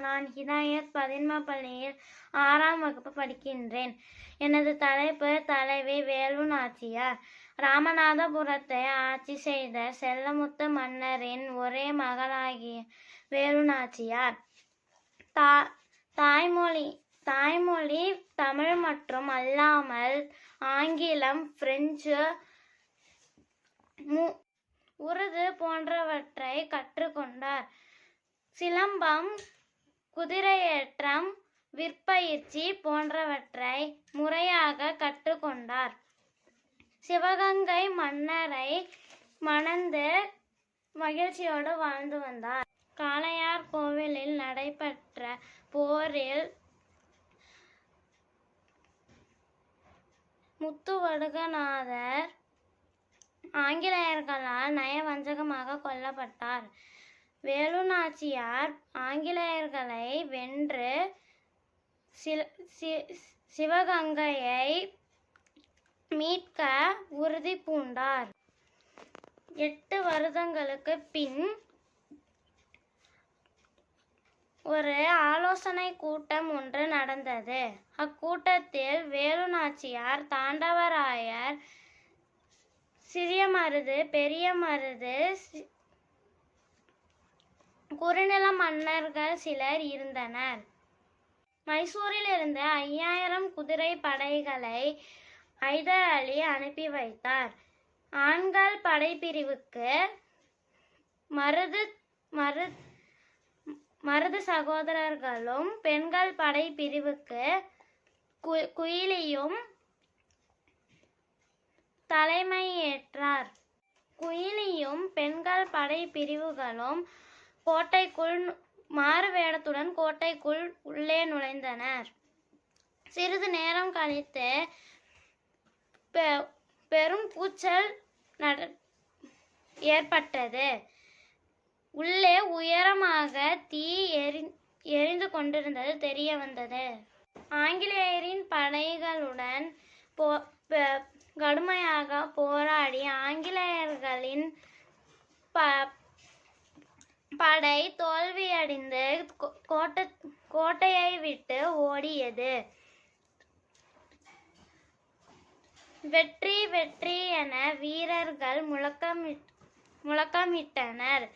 நான் ஹிதாயத் பதின்ம பள்ளியில் ஆறாம் வகுப்பு படிக்கின்றேன். எனது தலைப்பு தலைவி வேலு நாச்சியார் ராமநாதபுரத்தை ஆட்சி செய்த செல்லமுத்து மன்னரின் ஒரே மகளாகிய வேலு நாச்சியார் தா தாய்மொழி தாய்மொழி தமிழ் மற்றும் அல்லாமல் ஆங்கிலம் பிரெஞ்சு மு உருது போன்றவற்றை கற்றுக்கொண்டார். சிலம்பம் குதிரையேற்றம் விற்பயிற்சி போன்றவற்றை முறையாக கற்றுக்கொண்டார். சிவகங்கை மன்னரை மணந்து மகிழ்ச்சியோடு வாழ்ந்து வந்தார். காளையார் கோவிலில் நடைபெற்ற போரில் முத்துவடுகநாதர் ஆங்கிலேயர்களால் நயவஞ்சகமாக கொல்லப்பட்டார். வேலு நாச்சியார் ஆங்கிலேயர்களை வென்று சில- சி- சிவகங்கையை மீட்க உறுதி பூண்டார். எட்டு வருடங்களுக்கு பின் ஒரு ஆலோசனை கூட்டம் ஒன்று நடந்தது. அக்கூட்டத்தில் வேலு நாச்சியார் தாண்டவராயர் சிறிய மருது பெரிய மருது சி- குறுநில மன்னர்கள் சிலர் இருந்தனர். மைசூரில் இருந்து ஐயாயிரம் குதிரை படைகளை ஐதர் அலி அனுப்பி வைத்தார். ஆண்கள் படைப்பிரிவுக்கு மருது மரு மருது சகோதரர்களும் பெண்கள் படைப்பிரிவுக்கு கு- குயிலியும் தலைமையேற்றார். குயிலியும் பெண்கள் படைப்பிரிவுகளும் கோட்டைக்குள் நு- மாறுவேடத்துடன் கோட்டைக்குள் உள்ளே நுழைந்தனர். சிறிது நேரம் கழித்து பெ- பெரும் கூச்சல் நட ஏற்பட்டது. உள்ளே உயரமாக தீ எரி எரிந்து கொண்டிருந்தது தெரிய வந்தது. ஆங்கிலேயரின் படைகளுடன் போ கடுமையாக போராடி ஆங்கிலேயர்களின் ப படை தோல்வியடைந்து கோ- கோட்டை கோட்டையை விட்டு ஓடியது. வெற்றி வெற்றி என வீரர்கள் முழக்கமிட் முழக்கமிட்டனர்.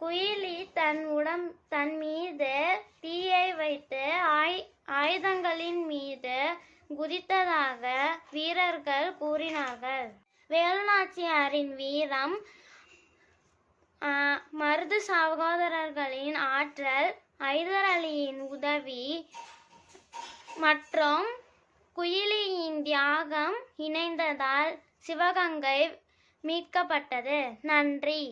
குயிலி தன் உடம் தன் மீது தீயை வைத்து ஆய் ஆயுதங்களின் மீது குதித்ததாக வீரர்கள் கூறினார்கள். வேலுநாச்சியாரின் வீரம் மருது சகோதரர்களின் ஆற்றல் ஐதர் அலியின் உதவி மற்றும் குயிலியின் தியாகம் இணைந்ததால் சிவகங்கை மீட்கப்பட்டது. நன்றி.